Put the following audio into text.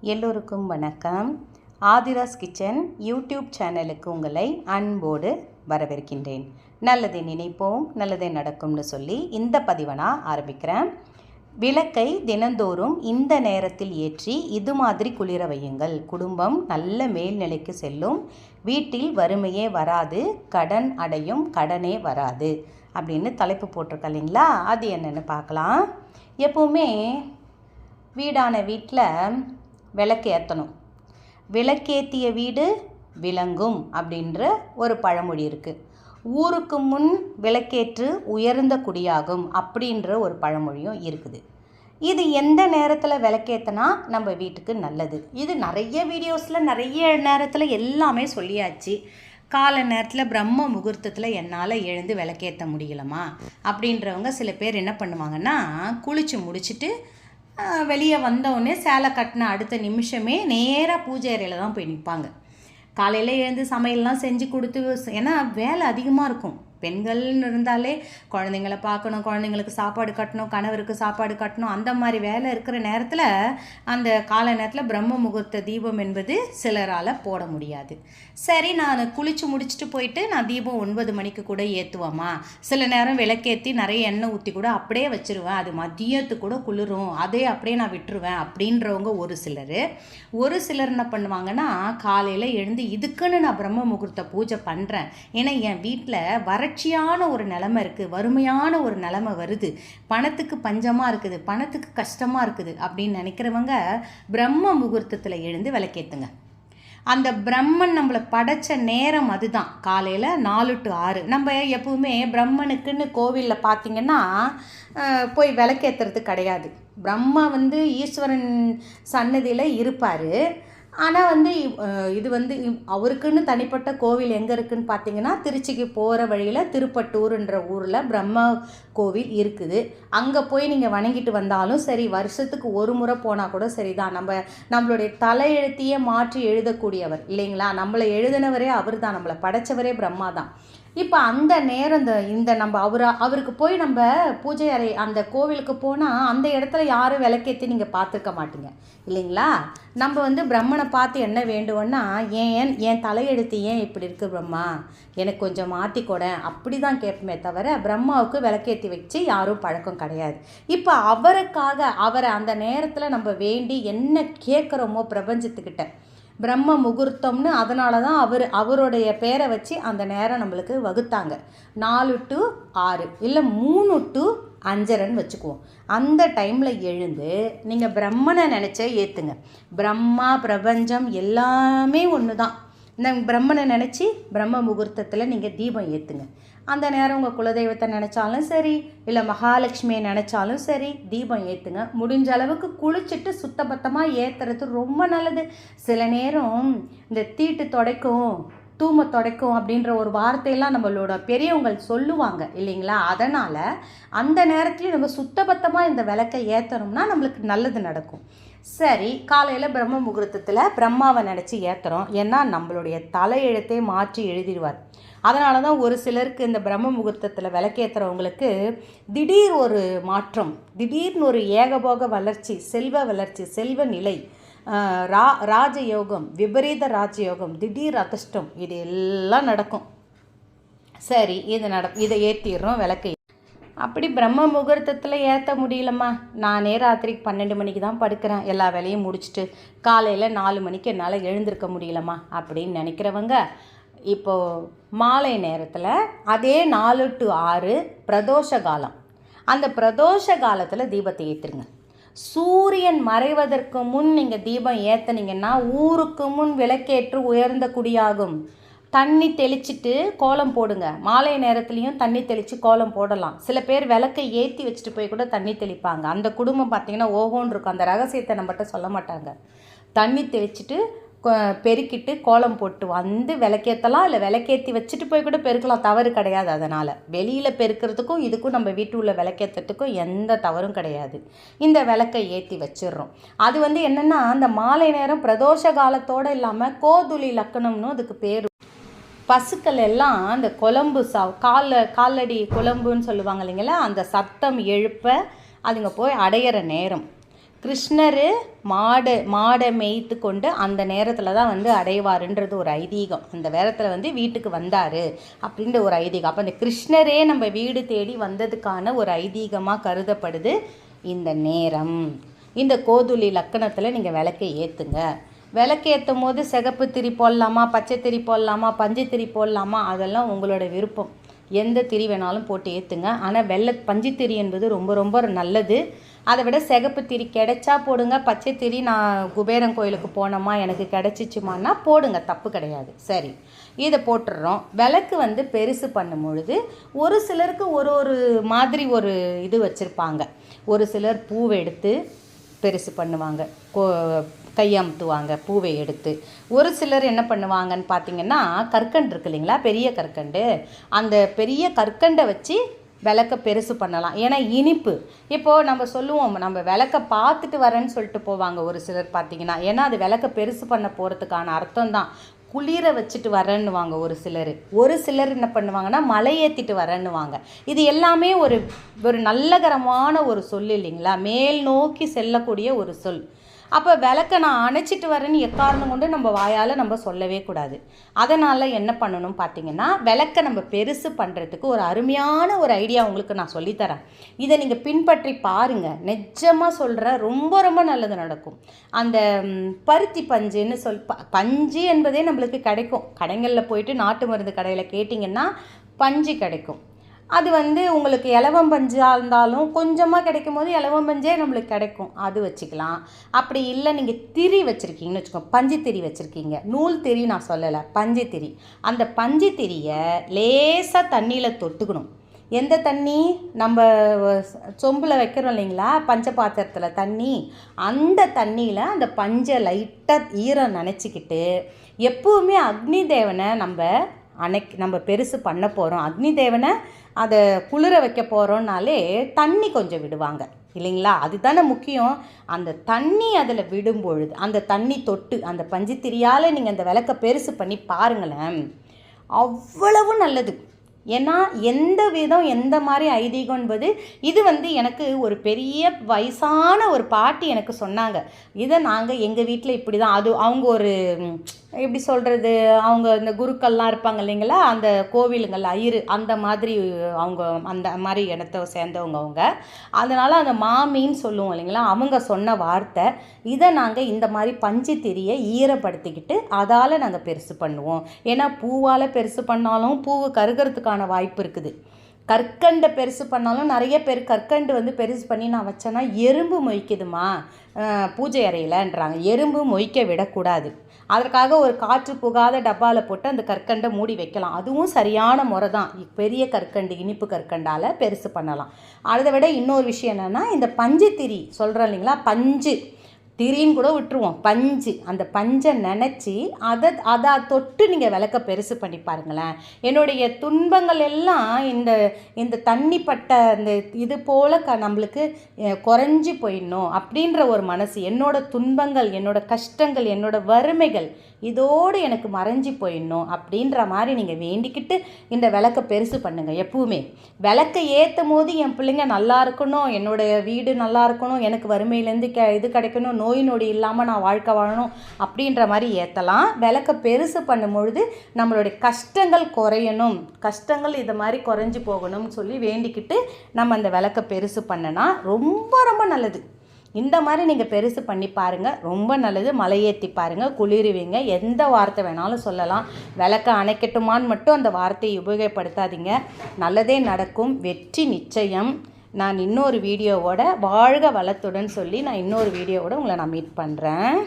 எல்லோருக்கும் வணக்கம். Aadhira's kitchen YouTube சேனலுக்கு உங்களை அன்போடு வரவேற்கின்றேன். நல்லதை நினைப்போம் நல்லதே நடக்கும்னு சொல்லி இந்த பதிவை நான் ஆரம்பிக்கிறேன். விளக்கை தினந்தோறும் இந்த நேரத்தில் ஏற்றி இது மாதிரி குளிர வையுங்கள். குடும்பம் நல்ல மேல்நிலைக்கு செல்லும். வீட்டில் வறுமையே வராது கடன் அடையும் கடனே வராது அப்படின்னு தலைப்பு போட்டிருக்க இல்லைங்களா? அது என்னென்னு பார்க்கலாம். எப்போவுமே வீடான வீட்டில் விளக்கு ஏற்றணும் விளக்கேற்றிய வீடு விளங்கும் அப்படின்ற ஒரு பழமொழி இருக்குது ஊருக்கு முன் விளக்கேற்று உயர்ந்த குடியாகும் அப்படின்ற ஒரு பழமொழியும் இருக்குது. இது எந்த நேரத்தில் விளக்கேற்றினா நம்ம வீட்டுக்கு நல்லது. இது நிறைய வீடியோஸில் நிறைய நேரத்தில் எல்லாமே சொல்லியாச்சு. காலை நேரத்தில் பிரம்ம முகூர்த்தத்தில் என்னால் எழுந்து விளக்கேற்ற முடியலமா? அப்படின்றவங்க சில பேர் என்ன பண்ணுவாங்கன்னா குளித்து முடிச்சுட்டு வெளியே வந்தவுடனே சேலை கட்டின அடுத்த நிமிஷமே நேராக பூஜை அறையில் தான் போய் நிற்பாங்க காலையில் எழுந்து சமையல்லாம் செஞ்சு கொடுத்து ஏன்னா வேலை அதிகமாக இருக்கும். பெண்கள்னு இருந்தாலே குழந்தைங்கள பார்க்கணும் குழந்தைங்களுக்கு சாப்பாடு கட்டணும் கணவருக்கு சாப்பாடு கட்டணும் அந்த மாதிரி வேலை இருக்கிற நேரத்தில் அந்த காலை நேரத்தில் பிரம்ம முகூர்த்த தீபம் என்பது சிலரால் போட முடியாது. சரி நான் குளித்து முடிச்சுட்டு போயிட்டு நான் தீபம் ஒன்பது மணிக்கு கூட ஏற்றுவோமா சில நேரம் விளக்கேற்றி நிறைய எண்ணெய் ஊற்றி கூட அப்படியே வச்சுருவேன். அது மதியத்துக்கு கூட குளிரும். அதே அப்படியே நான் விட்டுருவேன் அப்படின்றவங்க ஒரு சிலர். ஒரு சிலர் என்ன பண்ணுவாங்கன்னா காலையில் எழுந்து இதுக்குன்னு நான் பிரம்ம முகூர்த்த பூஜை பண்ணுறேன் ஏன்னா என் வீட்டில் வர வறட்சியான ஒரு நிலமை இருக்குது வறுமையான ஒரு நிலமை வருது. பணத்துக்கு பஞ்சமாக இருக்குது பணத்துக்கு கஷ்டமாக இருக்குது அப்படின்னு நினைக்கிறவங்க பிரம்ம முகூர்த்தத்தில் எழுந்து விளக்கேற்றுங்க அந்த பிரம்மன் நம்மளை படைச்ச நேரம் அதுதான். காலையில் நாலு டு ஆறு. நம்ம எப்பவுமே பிரம்மனுக்குன்னு கோவிலில் பார்த்திங்கன்னா போய் விளக்கேற்றுறது கிடையாது. பிரம்மா வந்து ஈஸ்வரன் சன்னதியில் இருப்பார். ஆனால் வந்து இது வந்து அவருக்குன்னு தனிப்பட்ட கோவில் எங்கே இருக்குதுன்னு பார்த்தீங்கன்னா திருச்சிக்கு போகிற வழியில் திருப்பட்டூர்ன்ற ஊரில் பிரம்ம கோவில் இருக்குது. அங்கே போய் நீங்கள் வணங்கிட்டு வந்தாலும் சரி வருஷத்துக்கு ஒரு முறை போனால் கூட சரிதான். நம்ம நம்மளுடைய தலையெழுத்தையே மாற்றி எழுதக்கூடியவர் இல்லைங்களா? நம்மளை எழுதினவரே அவர் தான் நம்மளை படைச்சவரே பிரம்மா தான் இப்போ அந்த நேரம் இந்த இந்த நம்ம அவர் அவருக்கு போய் நம்ம பூஜை அறை அந்த கோவிலுக்கு போனால் அந்த இடத்துல யாரும் விளக்கேற்றி நீங்கள் பார்த்துருக்க மாட்டீங்க? இல்லைங்களா? நம்ம வந்து பிரம்மனை பார்த்து என்ன வேண்டுவோன்னா ஏன் என் தலையெடுத்து ஏன் இப்படி இருக்குது பிரம்மா? எனக்கு கொஞ்சம் மாற்றிக்கூட அப்படி தான் கேட்போமே தவிர பிரம்மாவுக்கு விளக்கேற்றி வச்சு யாரும் பழக்கம் கிடையாது. இப்போ அவருக்காக அவரை அந்த நேரத்தில் நம்ம வேண்டி என்ன கேட்குறோமோ பிரபஞ்சத்துக்கிட்ட பிரம்ம முகூர்த்தம்னு அதனால தான் அவர் அவருடைய பேரை வச்சு அந்த நேரம் நம்மளுக்கு வகுத்தாங்க. நாலு டு ஆறு இல்லை மூணு டு அஞ்சரைன்னு வச்சுக்குவோம். அந்த டைமில் எழுந்து நீங்கள் பிரம்மனை நினச்ச ஏற்றுங்க பிரம்மா பிரபஞ்சம் எல்லாமே ஒன்று தான் இந்த பிரம்மனை நினச்சி பிரம்ம முகூர்த்தத்தில் நீங்கள் தீபம் ஏற்றுங்க அந்த நேரம் உங்கள் குலதெய்வத்தை நினச்சாலும் சரி இல்லை மகாலட்சுமியை நினச்சாலும் சரி தீபம் ஏற்றுங்க முடிஞ்ச அளவுக்கு குளிச்சுட்டு சுத்தபத்தமாக ஏற்றுறது ரொம்ப நல்லது. சில நேரம் இந்த தீட்டு தொடைக்கும் தூம தொடைக்கும் அப்படின்ற ஒரு வார்த்தையெல்லாம் நம்மளோட பெரியவங்க சொல்லுவாங்க இல்லைங்களா? அதனால் அந்த நேரத்துலையும் நம்ம சுத்தபத்தமாக இந்த விளக்கை ஏற்றணும்னா நம்மளுக்கு நல்லது நடக்கும். சரி காலையில் பிரம்ம முகூர்த்தத்தில் பிரம்மாவை நினச்சி ஏற்றுறோம் ஏன்னா நம்மளுடைய தலையெழுத்தே மாற்றி எழுதிடுவார். அதனால தான் ஒரு சிலருக்கு இந்த பிரம்ம முகூர்த்தத்தில் விளக்கேற்றுறவங்களுக்கு திடீர் ஒரு மாற்றம் திடீர்னு ஒரு ஏகபோக வளர்ச்சி செல்வ வளர்ச்சி செல்வ நிலை ரா ராஜயோகம் விபரீத ராஜயோகம் திடீர் அதிர்ஷ்டம் இது எல்லாம் நடக்கும். சரி இது நட இதை ஏற்றிடுறோம் விளக்கு. அப்படி பிரம்ம முகூர்த்தத்தில் ஏற்ற முடியலம்மா. நானே ராத்திரிக்கு பன்னெண்டு மணிக்கு தான் படுக்கிறேன். எல்லா வேலையும் முடிச்சுட்டு காலையில் நாலு மணிக்கு என்னால் எழுந்திருக்க முடியலம்மா அப்படின்னு நினைக்கிறவங்க இப்போது மாலை நேரத்தில் அதே நாலு டு ஆறு பிரதோஷ காலம். அந்த பிரதோஷ காலத்தில் தீபத்தை ஏற்றுருங்க சூரியன் மறைவதற்கு முன் நீங்கள் தீபம் ஏற்றுனீங்கன்னா ஊருக்கு முன் விளக்கேற்று உயர்ந்த குடியாகும். தண்ணி தெளிச்சிட்டு கோலம் போடுங்க. மாலை நேரத்துலேயும் தண்ணி தெளித்து கோலம் போடலாம். சில பேர் விளக்கை ஏற்றி வச்சுட்டு போய் கூட தண்ணி தெளிப்பாங்க. அந்த குடும்பம் பார்த்திங்கன்னா ஓஹோன்னு இருக்கும். அந்த ரகசியத்தை நம்மகிட்ட சொல்ல மாட்டாங்க. தண்ணி தெளிச்சிட்டு பெருக்கிட்டு கோலம் போட்டு வந்து விளக்கேற்றலாம் இல்லை விளக்கேற்றி வச்சுட்டு போய் கூட பெருக்கலாம். தவறு கிடையாது அதனால். வெளியில் பெருக்கிறதுக்கும் இதுக்கும் நம்ம வீட்டு உள்ள விளக்கேற்றத்துக்கும் எந்த தவறும் கிடையாது. இந்த விளக்கை ஏற்றி வச்சிடுறோம். அது வந்து என்னென்னா அந்த மாலை நேரம் பிரதோஷ காலத்தோடு இல்லாமல் கோதுளி லக்கணம்னு அதுக்கு பேர் பசுக்கள் எல்லாம் அந்த குழம்பு சா கால காலடி குழம்புன்னு சொல்லுவாங்க இல்லைங்களா? அந்த சத்தம் எழுப்ப அதுங்க போய் அடையிற நேரம். கிருஷ்ணர் மாடு மாடை மேய்த்து கொண்டு அந்த நேரத்தில் தான் வந்து அடைவாருன்றது ஒரு ஐதீகம். அந்த நேரத்தில் வந்து வீட்டுக்கு வந்தார் அப்படின்ற ஒரு ஐதீகம். அப்போ அந்த கிருஷ்ணரே நம்ம வீடு தேடி வந்ததுக்கான ஒரு ஐதீகமாக கருதப்படுது இந்த நேரம். இந்த கோதுளி லக்கணத்தில் நீங்கள் விளக்கை ஏற்றுங்க விளக்கு ஏற்றும் போது சிகப்பு திரி போடலாமா பச்சை திரி போடலாமா பஞ்சு திரி போடலாமா அதெல்லாம் உங்களோட விருப்பம். எந்த திரி வேணாலும் போட்டு ஏற்றுங்க ஆனால் வெள்ளை பஞ்சு திரி என்பது ரொம்ப ரொம்ப நல்லது. அதை விட சிகப்பு திரி கிடைச்சா போடுங்க. பச்சை திரி நான் குபேரன் கோயிலுக்கு போனோமா எனக்கு கிடைச்சிச்சுமான்னா போடுங்க. தப்பு கிடையாது. சரி. இதை போட்டுடுறோம் விளக்கு வந்து பெருசு பண்ணும் பொழுது ஒரு சிலருக்கு ஒரு ஒரு மாதிரி ஒரு இது வச்சுருப்பாங்க. ஒரு சிலர் பூவை எடுத்து பெருசு பண்ணுவாங்க. கோ கையமுத்துவாங்க பூவை எடுத்து. ஒரு சிலர் என்ன பண்ணுவாங்கன்னு பார்த்தீங்கன்னா கற்கண்டு இருக்கு இல்லைங்களா? பெரிய கற்கண்டு. அந்த பெரிய கற்கண்டை வச்சு விளக்க பெருசு பண்ணலாம். ஏன்னா இனிப்பு. இப்போது நம்ம சொல்லுவோம் நம்ம விளக்க பார்த்துட்டு வரேன்னு சொல்லிட்டு போவாங்க ஒரு சிலர் பார்த்தீங்கன்னா ஏன்னா அது விளக்க பெருசு பண்ண போகிறதுக்கான அர்த்தம் தான். குளிர வச்சுட்டு வரேன்னுவாங்க ஒரு சிலர். ஒரு சிலர் என்ன பண்ணுவாங்கன்னா மலை ஏற்றிட்டு வரேன்னுவாங்க. இது எல்லாமே ஒரு ஒரு நல்லகரமான ஒரு சொல் இல்லைங்களா? மேல் நோக்கி செல்லக்கூடிய ஒரு சொல். அப்போ விளக்க நான் அணைச்சிட்டு வரேன்னு எக்காரணம் கொண்டு நம்ம வாயால் நம்ம சொல்லவே கூடாது. அதனால் என்ன பண்ணணும் பார்த்தீங்கன்னா விளக்க நம்ம பெருசு பண்ணுறதுக்கு ஒரு அருமையான ஒரு ஐடியா உங்களுக்கு நான் சொல்லித்தரேன். இதை நீங்கள் பின்பற்றி பாருங்கள் நிஜமாக சொல்கிற ரொம்ப ரொம்ப நல்லது நடக்கும். அந்த பருத்தி பஞ்சுன்னு சொல் பஞ்சு என்பதே நம்மளுக்கு கிடைக்கும். கடைகளில் போயிட்டு நாட்டு மருந்து கடையில் கேட்டிங்கன்னா பஞ்சு கிடைக்கும். அது வந்து உங்களுக்கு இலவம் பஞ்சாக இருந்தாலும் கொஞ்சமாக கிடைக்கும் போது இலவம் பஞ்சே நம்மளுக்கு கிடைக்கும். அது வச்சுக்கலாம். அப்படி இல்லை நீங்கள் திரி வச்சுருக்கீங்கன்னு வச்சுக்கோங்க பஞ்சு திரி வச்சுருக்கீங்க. நூல் திரி நான் சொல்லலை பஞ்சு திரி. அந்த பஞ்சு திரியை லேசாக தண்ணியில் தொட்டுக்கணும். எந்த தண்ணி? நம்ம சொம்பில் வைக்கிறோம் இல்லைங்களா? பஞ்ச பாத்திரத்தில் தண்ணி. அந்த தண்ணியில் அந்த பஞ்சை லைட்டாக ஈரம் நினச்சிக்கிட்டு எப்போவுமே அக்னி தேவனை நம்ம அணைக்கு நம்ம பெருசு பண்ண போகிறோம் அக்னி தேவனை அதை குளிர வைக்க போகிறோன்னாலே தண்ணி கொஞ்சம் விடுவாங்க. இல்லைங்களா? அதுதானே முக்கியம். அந்த தண்ணி அதில் விடும் பொழுது அந்த தண்ணி தொட்டு அந்த பஞ்சுத்திரியால் நீங்கள் அந்த விளக்க பெருசு பண்ணி பாருங்களேன். அவ்வளவு நல்லது. ஏன்னா எந்த விதம் எந்த மாதிரி ஐதீகம் என்பது இது வந்து எனக்கு ஒரு பெரிய வயசான ஒரு பாட்டி எனக்கு சொன்னாங்க. இதை நாங்கள் எங்கள் வீட்டில் இப்படி தான் அது அவங்க ஒரு எப்படி சொல்கிறது அவங்க இந்த குருக்கள்லாம் இருப்பாங்க இல்லைங்களா? அந்த கோவிலுங்கள் ஐயரு அந்த மாதிரி அவங்க அந்த மாதிரி இடத்த சேர்ந்தவங்க அவங்க. அதனால் அந்த மாமின்னு சொல்லுவோம் இல்லைங்களா? அவங்க சொன்ன வார்த்தை இதை நாங்கள் இந்த மாதிரி பஞ்சு திரியை ஈரப்படுத்திக்கிட்டு அதால் நாங்கள் பெருசு பண்ணுவோம். ஏன்னா பூவால் பெருசு பண்ணாலும் பூவு கருகிறதுக்கான வாய்ப்பு இருக்குது. கற்கண்டை பெருசு பண்ணாலும் நிறைய பேர் கற்கண்டு வந்து பெருசு பண்ணி நான் வச்சேன்னா எறும்பு மொய்க்குதுமா பூஜை அறையிலன்றாங்க. எறும்பு மொய்க்க விடக்கூடாது. அதற்காக ஒரு காற்று புகாத டப்பாவில் போட்டு அந்த கற்கண்டை மூடி வைக்கலாம். அதுவும் சரியான முறை தான் பெரிய கற்கண்டு இனிப்பு கற்கண்டால் பெருசு பண்ணலாம். அதை விட இன்னொரு விஷயம் என்னென்னா இந்த பஞ்சு திரி சொல்கிறோம் இல்லைங்களா? பஞ்சு. திரின்னு கூட விட்டுருவோம். பஞ்சு. அந்த பஞ்சை நினச்சி அதை அதை தொட்டு நீங்கள் விளக்க பெருசு பண்ணி பாருங்களேன். என்னுடைய துன்பங்கள் எல்லாம் இந்த இந்த தண்ணிப்பட்ட இந்த இது போல் க நம்மளுக்கு குறைஞ்சி போயிடணும் அப்படின்ற ஒரு மனசு. என்னோடய துன்பங்கள் என்னோடய கஷ்டங்கள் என்னோடய வறுமைகள் இதோடு எனக்கு மறைஞ்சி போயிடணும் அப்படின்ற மாதிரி நீங்கள் வேண்டிக்கிட்டு இந்த விளக்கை பெருசு பண்ணுங்கள் எப்பவுமே. விளக்கை ஏற்றும் போது என் பிள்ளைங்க நல்லா இருக்கணும் என்னுடைய வீடு நல்லா இருக்கணும் எனக்கு வறுமையிலேருந்து க இது கிடைக்கணும் நோய் நொடி இல்லாமல் நான் வாழ்க்கை வாழணும் அப்படின்ற மாதிரி ஏற்றலாம் விளக்க பெருசு பண்ணும்பொழுது நம்மளுடைய கஷ்டங்கள் குறையணும். கஷ்டங்கள் இது மாதிரி குறைஞ்சி போகணும்னு சொல்லி வேண்டிக்கிட்டு நம்ம அந்த விளக்க பெருசு பண்ணனா ரொம்ப ரொம்ப நல்லது. இந்த மாதிரி நீங்கள் பெருசு பண்ணி பாருங்கள் ரொம்ப நல்லது. மலையேற்றி பாருங்கள் குளிருவீங்க. எந்த வார்த்தை வேணாலும் சொல்லலாம். விளக்க அணைக்கட்டுமான்னு மட்டும் அந்த வார்த்தையை உபயோகப்படுத்தாதீங்க. நல்லதே நடக்கும். வெற்றி நிச்சயம். நான் இன்னொரு வீடியோவோட வாழ்க வளத்துடன் சொல்லி நான் இன்னொரு வீடியோவோட உங்களை நான் மீட் பண்ணுறேன்